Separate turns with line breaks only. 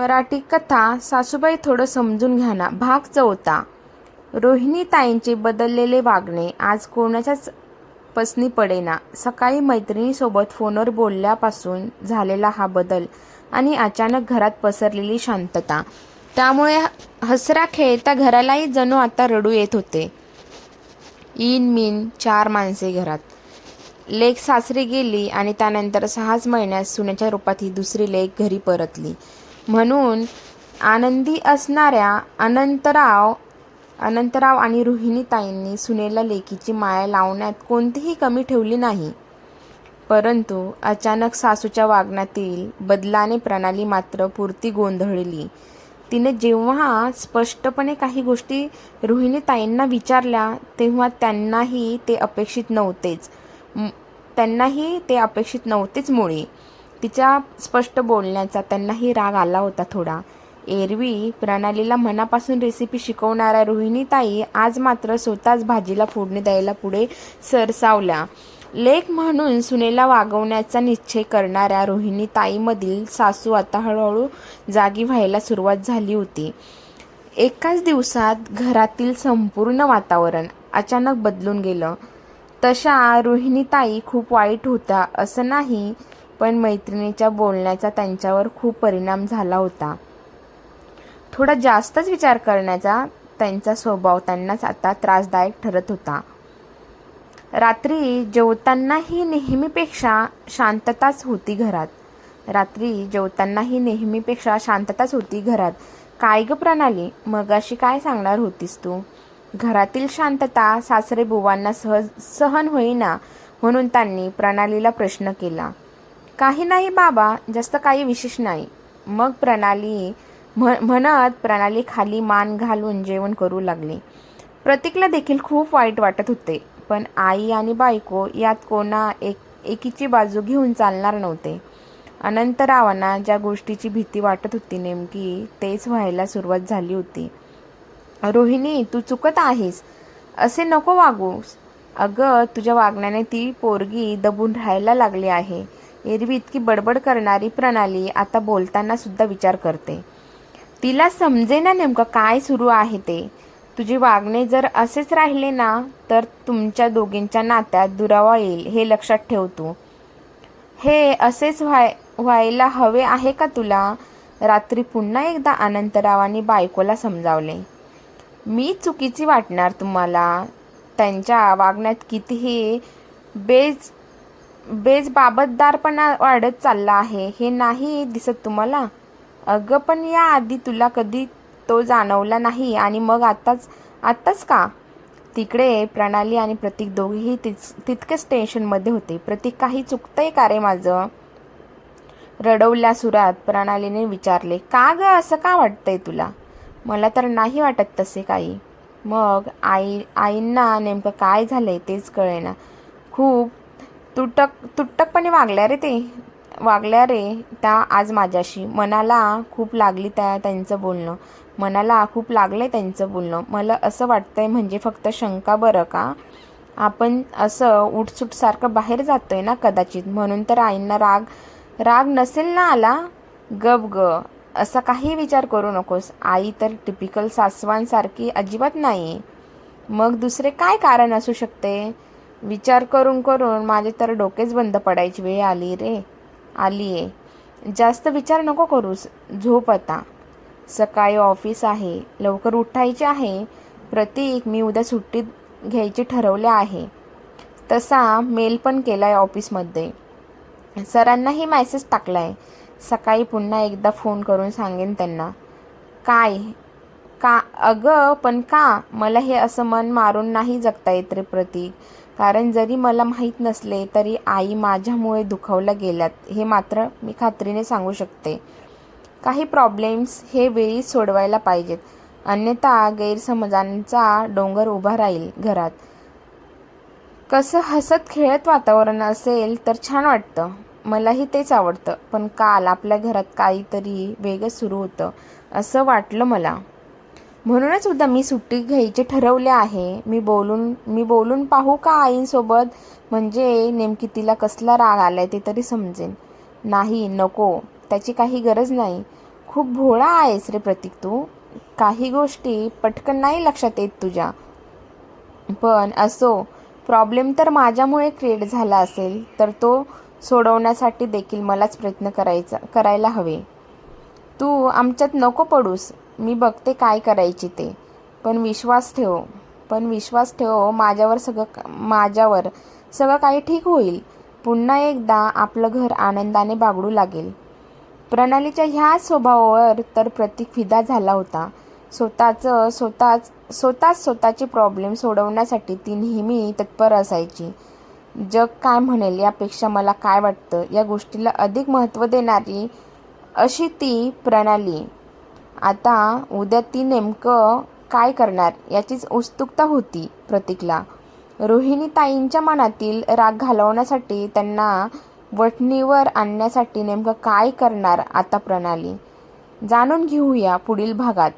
मराठी कथा सासूबाई थोडं समजून घ्या ना. भाग चौथा. रोहिणीताईंचे बदललेले वागणे आज कोणाच्याच पसनी पडेना. सकाळी मैत्रिणीसोबत फोनवर बोलल्यापासून झालेला हा बदल आणि अचानक घरात पसरलेली शांतता. त्यामुळे हसरा खेळता घरालाही जणू आता रडू येत होते. इन मिन चार माणसे घरात. लेक सासरी गेली आणि त्यानंतर सहाच महिन्यात सुन्याच्या रूपात ही दुसरी लेक घरी परतली. म्हणून आनंदी असणाऱ्या अनंतराव अनंतराव आणि रोहिणीताईंनी सुनेला लेकीची माया लावण्यात कोणतीही कमी ठेवली नाही. परंतु अचानक सासूच्या वागण्यातील बदलाने प्रणाली मात्र पुरती गोंधळली. तिने जेव्हा स्पष्टपणे काही गोष्टी रोहिणीताईंना विचारल्या तेव्हा त्यांनाही ते अपेक्षित नव्हतेच. त्यांनाही ते अपेक्षित नव्हतेच मुळे. तिच्या स्पष्ट बोलण्याचा त्यांनाही राग आला होता थोडा. एरवी प्रणालीला मनापासून रेसिपी शिकवणाऱ्या रोहिणीताई आज मात्र स्वतःच भाजीला फोडणी द्यायला पुढे सरसावल्या. लेख म्हणून सुनेला वागवण्याचा निश्चय करणाऱ्या रोहिणीताईमधील सासू आता हळूहळू जागी व्हायला सुरुवात झाली होती. एकाच दिवसात घरातील संपूर्ण वातावरण अचानक बदलून गेलं. तशा रोहिणीताई खूप वाईट होत्या असं नाही पण मैत्रिणीच्या बोलण्याचा त्यांच्यावर खूप परिणाम झाला होता. थोडा जास्तच विचार करण्याचा त्यांचा स्वभाव त्यांनाच आता त्रासदायक ठरत होता. रात्री जेवतानाही नेहमीपेक्षा शांतताच होती घरात. रात्री जेवतानाही नेहमीपेक्षा शांतताच होती घरात. काय ग प्रणाली मगाशी काय सांगणार होतीस तू? घरातील शांतता सासरे बुवांना सहज सहन होईना म्हणून त्यांनी प्रणालीला प्रश्न केला. काही नाही बाबा जास्त काही विशेष नाही. मग प्रणाली म्ह म्हणत प्रणाली खाली मान घालून जेवण करू लागली. प्रतीकला देखील खूप वाईट वाटत होते पण आई आणि बायको यात कोणा एक एकीची बाजू घेऊन चालणार नव्हते. अनंतरावांना ज्या गोष्टीची भीती वाटत होती नेमकी तेच व्हायला सुरुवात झाली होती. रोहिणी तू चुकत आहेस. असे नको वागूस. अगं तुझ्या वागण्याने ती पोरगी दबून राहायला लागली आहे. एरवी इतकी बडबड करणारी प्रणाली आता बोलताना सुद्धा विचार करते. तिला समजे ना नेमकं काय सुरू आहे ते? तुझे वागणे जर असेच राहिले ना तर तुमच्या दोघींच्या नात्यात दुरावा येईल हे लक्षात ठेव तू. हे असेच व्हाय व्हायला हवे आहे का तुला? रात्री पुन्हा एकदा अनंतरावांनी बायकोला समजावले. मी चुकीची वाटणार तुम्हाला? त्यांच्या वागण्यात कितीही बेज बेज बाबतदारपणा वाढत चालला आहे हे नाही दिसत तुम्हाला? अगं पण या आधी तुला कधी तो जाणवला नाही आणि मग आत्ताच आत्ताच का? तिकडे प्रणाली आणि प्रतीक दोघेही तिच तितकेच टेन्शनमध्ये होते. प्रतीक काही चुकतंय का रे माझं? रडवल्या सुरात प्रणालीने विचारले. का ग असं का वाटतंय तुला? मला तर नाही वाटत तसे काही. मग आई आईंना नेमकं काय झालंय तेच कळेना. खूप तुटक तुटकपणे वागल्या रे ते. वागल्या रे त्या आज माझ्याशी. मनाला खूप लागली त्या त्यांचं बोलणं. मनाला खूप लागलं आहे त्यांचं बोलणं. मला असं वाटतंय म्हणजे फक्त शंका बरं का? आपण असं उठसूटसारखं बाहेर जातो आहे ना कदाचित. म्हणून तर आईंना राग राग नसेल ना आला? गप ग. असा काही विचार करू नकोस. आई तर टिपिकल सासवांसारखी अजिबात नाही मग दुसरे काय कारण असू शकते? विचार करून करून माझे तर डोकेच बंद पडायची वेळ आली रे. आली आहे जास्त विचार नको करूस. झोप आता. सकाळी ऑफिस आहे. लवकर उठायचे आहे. प्रतीक मी उद्या सुट्टीत घ्यायची ठरवले आहे. तसा मेल पण केला आहे ऑफिसमध्ये. सरांनाही मॅसेज टाकला आहे सकाळी पुन्हा एकदा फोन करून सांगेन त्यांना. काय? का? अगं पण का? मला हे असं मन मारून नाही जगता येत रे प्रतीक. कारण जरी मला माहीत नसले तरी आई माझ्यामुळे दुखावल्या गेल्यात हे मात्र मी खात्रीने सांगू शकते. काही प्रॉब्लेम्स हे वेळी सोडवायला पाहिजेत. अन्यथा गैरसमजांचा डोंगर उभा राहील घरात. कसं हसत खेळत वातावरण असेल तर छान वाटतं. मलाही तेच आवडतं. पण काल आपल्या घरात काहीतरी वेगळं सुरू होतं असं वाटलं मला. म्हणूनच सुद्धा मी सुट्टी घ्यायचे ठरवले आहे. मी बोलून मी बोलून पाहू का आईंसोबत? म्हणजे नेमकी तिला कसला राग आला आहे ते तरी समजेन. नाही नको. त्याची काही गरज नाही. खूप भोळा आहेस रे प्रतीक तू. काही गोष्टी पटकन नाही लक्षात येत तुझ्या. पण असो प्रॉब्लेम तर माझ्यामुळे क्रिएट झाला असेल तर तो सोडवण्यासाठी देखील मलाच प्रयत्न करायचा करायला हवे. तू आमच्यात नको पडूस. मी बघते काय करायची ते. पण विश्वास ठेव. पण विश्वास ठेव माझ्यावर सगळं माझ्यावर सगळं काही ठीक होईल. पुन्हा एकदा आपलं घर आनंदाने बागडू लागेल. प्रणालीच्या ह्या स्वभावावर तर प्रतीक फिदा झाला होता. स्वतःचं स्वतःच स्वतःच स्वतःचे प्रॉब्लेम सोडवण्यासाठी ती नेहमी तत्पर असायची. जग काय म्हणेल यापेक्षा मला काय वाटतं? या गोष्टीला अधिक महत्त्व देणारी अशी ती प्रणाली आता उद्या ती नेमकं काय करणार याचीच उत्सुकता होती प्रतीकला. रोहिणी ताईंच्या मनातील राग घालवण्यासाठी त्यांना वठणीवर आणण्यासाठी नेमकं काय करणार आता प्रणाली? जाणून घेऊया पुढील भागात.